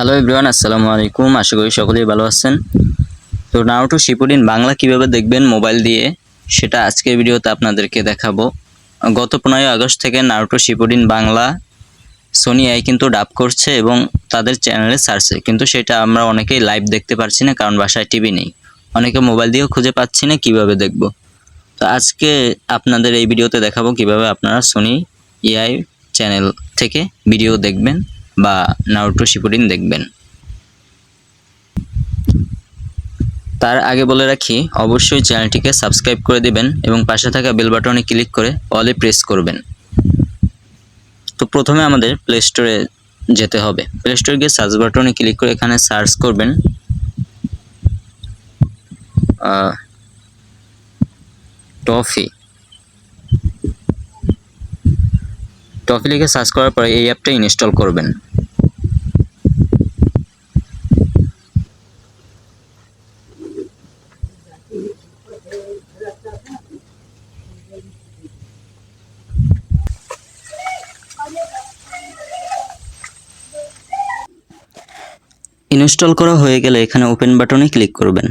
Hello everyone আসসালামু আলাইকুম। আশা করি সকলেই ভালো আছেন। তো নারুটো শিপুডিন বাংলা কীভাবে দেখবেন মোবাইল দিয়ে, সেটা আজকের ভিডিওতে আপনাদেরকে দেখাবো। গত পনেরোই আগস্ট থেকে Naruto Shippuden Bangla Sony I কিন্তু ডাব করছে এবং তাদের চ্যানেলে ছাড়ছে। কিন্তু সেটা আমরা অনেকেই লাইভ দেখতে পারছি না, কারণ বাসায় টিভি নেই। অনেকে মোবাইল দিয়েও খুঁজে পাচ্ছি না, কীভাবে দেখব। তো আজকে আপনাদের এই ভিডিওতে দেখাবো কীভাবে আপনারা সোনি এআই চ্যানেল থেকে ভিডিও দেখবেন। বা নারুটো শিপুডিন দেখবেন। তার আগে বলে রাখি, অবশ্যই চ্যানেলটিকে সাবস্ক্রাইব করে দিবেন এবং পাশে থাকা বেল বাটনে ক্লিক করে অলে প্রেস করবেন। তো প্রথমে আমাদের প্লে স্টোরে যেতে হবে। প্লে স্টোরে গিয়ে সার্চ বাটনে ক্লিক করে এখানে সার্চ করবেন। টফি। টফি লিখে সার্চ করার পরে এই অ্যাপটা ইনস্টল করবেন। ইনস্টল করা হয়ে গেলে এখানে ওপেন বাটনে ক্লিক করবেন।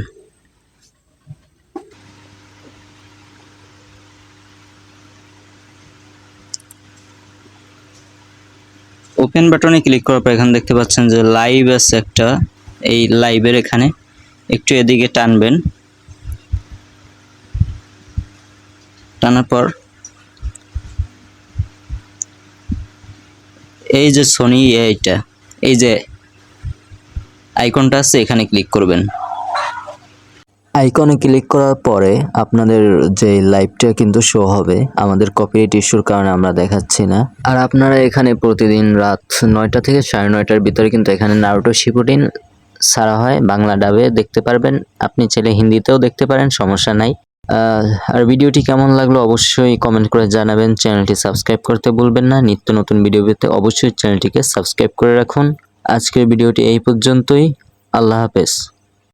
ওপেন বাটনে ক্লিক করার পর এখানে দেখতে পাচ্ছেন যে লাইভ আছে একটা, এই লাইভের এখানে একটু এদিকে টানবেন। টানার পর এই যে সোনি এইটা এই যে আইকনটা আছে, এখানে ক্লিক করবেন। আইকনে ক্লিক করার পরে আপনাদের যে লাইভটা কিন্তু শো হবে, আমাদের কপিরাইট ইস্যুর কারণে আমরা দেখাচ্ছি না। আর আপনারা এখানে প্রতিদিন রাত নয়টা থেকে সাড়ে নয়টার ভিতরে কিন্তু এখানে নারুটো শিপুটিন ছাড়া হয়, বাংলা ডাবে দেখতে পারবেন। আপনি চাইলে হিন্দিতেও দেখতে পারেন, সমস্যা নাই। আর ভিডিওটি কেমন লাগল অবশ্যই কমেন্ট করে জানাবেন। চ্যানেলটি সাবস্ক্রাইব করতে ভুলবেন না। নিত্য নতুন ভিডিও পেতে অবশ্যই চ্যানেলটিকে সাবস্ক্রাইব করে রাখুন। আজকের ভিডিওটি এই পর্যন্তই। আল্লাহ হাফেজ।